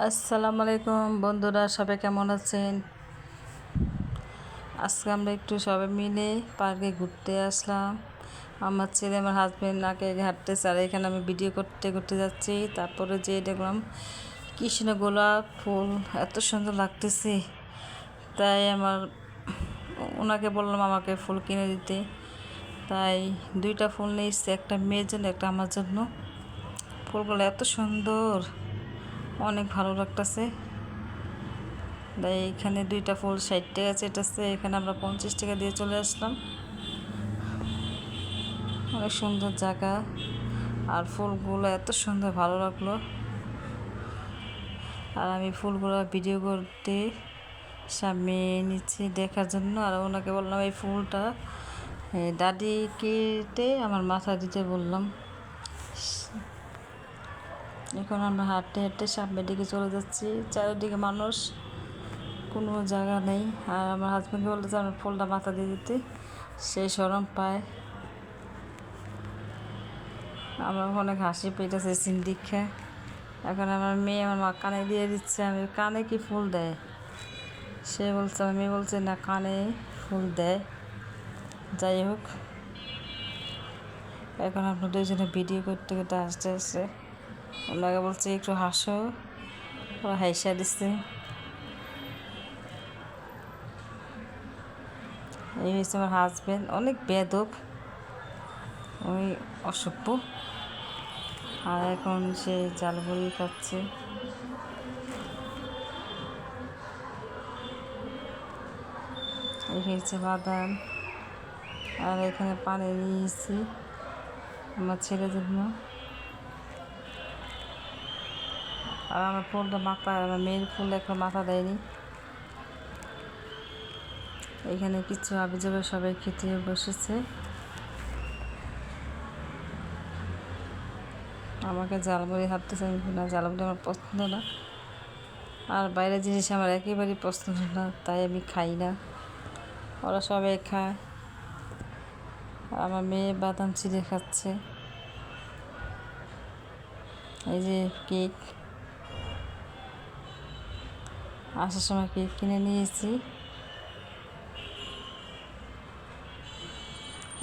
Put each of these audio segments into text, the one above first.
আসসালামু আলাইকুম বন্ধুরা, সবাই কেমন আছেন? আজকে আমরা একটু সবাই মিলে পার্কে ঘুরতে আসলাম। আমার ছেলে, আমার হাজব্যান্ড নাকে আগে হাঁটতেছে আর এখানে আমি ভিডিও করতে করতে যাচ্ছি। তারপরে যে দেখলাম কৃষ্ণ গোলাপ ফুল, এত সুন্দর লাগতেছে। তাই আমার ওনাকে বললাম আমাকে ফুল কিনে দিতে। তাই দুইটা ফুল নিয়েছে একটা মেয়ের জন্য, একটা আমার জন্য। ফুলগুলো এত সুন্দর। অনেক ভালো লাগতেছে। তাই এখানে দুইটা ফুল ষাট টাকা চেটেছে, এখানে আমরা পঞ্চাশ টাকা দিয়ে চলে আসলাম। অনেক সুন্দর জায়গা। আর ফুলগুলো এত সুন্দর, ভালো লাগল। আর আমি ফুলগুলো ভিডিও করতে সামনে নিচ্ছি দেখার জন্য, আর ওনাকে বললাম, এই ফুলটা দাদি কেটে আমার মাথা দিতে বললাম। এখন আমরা হাঁটতে হাঁটতে সামনের দিকে চলে যাচ্ছি। চারিদিকে মানুষ, কোনো জায়গা নেই। আর আমার হাজব্যান্ডকে বলতে আমার ফুলটা মাথা দিয়ে দিতে। সেই সরম পায়। আমার অনেক হাসি পেটেছে সিন দীক্ষা এখন আমার মেয়ে আমার মা কানে দিয়ে দিচ্ছে, আমি কানে কি ফুল দেয়? সে বলছে, আমার মেয়ে বলছে, না, কানে ফুল দেয়। যাই হোক, এখন আপনার দুজনে ভিডিও করতে করতে আসতে আসতে ওনাকে বলছে একটু হাসো। ওরা হাইসা দিচ্ছে এই হচ্ছে আমার হাজব্যান্ড অনেক বেদব ওই অসভ্য। আর এখন সে জালবুড়ি খাচ্ছে। এই হচ্ছে বাদাম। আর এখানে পানি নিয়েছি আমার ছেলের জন্য। আর আমার ফুলটা মাথা, আমার মেয়ের ফুল এখন মাথা দেয়নি। এখানে কিছু আবি যাবে সবাই খেতে বসেছে। আমাকে জালমুড়ি হাঁটতেছে না জালমুড়ি আমার পছন্দ না। আর বাইরের জিনিস আমার একেবারেই পছন্দ না, তাই আমি খাই না। ওরা সবাই খায়। আর আমার মেয়ে বাদাম চিড়ে খাচ্ছে। এই যে কেক। আসার সময় কেক কিনে নিয়েছি।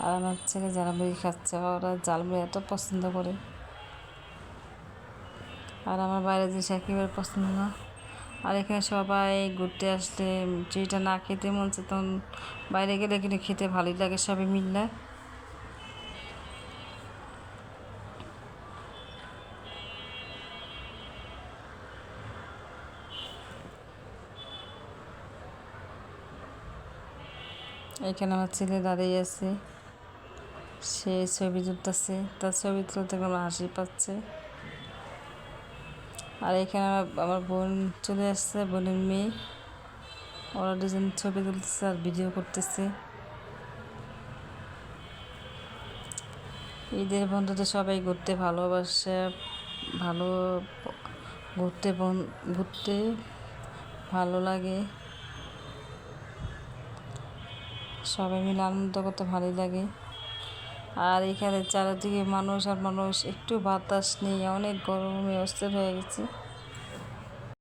আর আমার ছেলে জালমুড়ি খাচ্ছে, ওরা জালমুড়ি এত পছন্দ করে। আর আমার বাইরে জিনিস একেবারে পছন্দ না। আর এখানে সবাই ঘুরতে আসলে, যেটা না খেতে মন চায় তখন বাইরে গেলে কিন্তু খেতে ভালোই লাগে, সবাই মিললে এখানে আমার ছেলে দাঁড়িয়ে আছে। সে ছবি তুলতেছে। তার ছবি তুলতে আমার হাসি পাচ্ছে। আর এখানে আমার বোন চলে আসছে, বোনের মেয়ে। ওরা দুজন ছবি তুলতেছে আর ভিডিও করতেছে। ঈদের বন্ধুতে সবাই ঘুরতে ভালোবাসে। ভালো ঘুরতে ঘুরতে ভালো লাগে। সবাই মিলে আনন্দ করতে ভালোই লাগে। আর এখানে চারিদিকে মানুষ আর মানুষ, একটু বাতাস নেই, অনেক গরমে অস্থির হয়ে গেছে।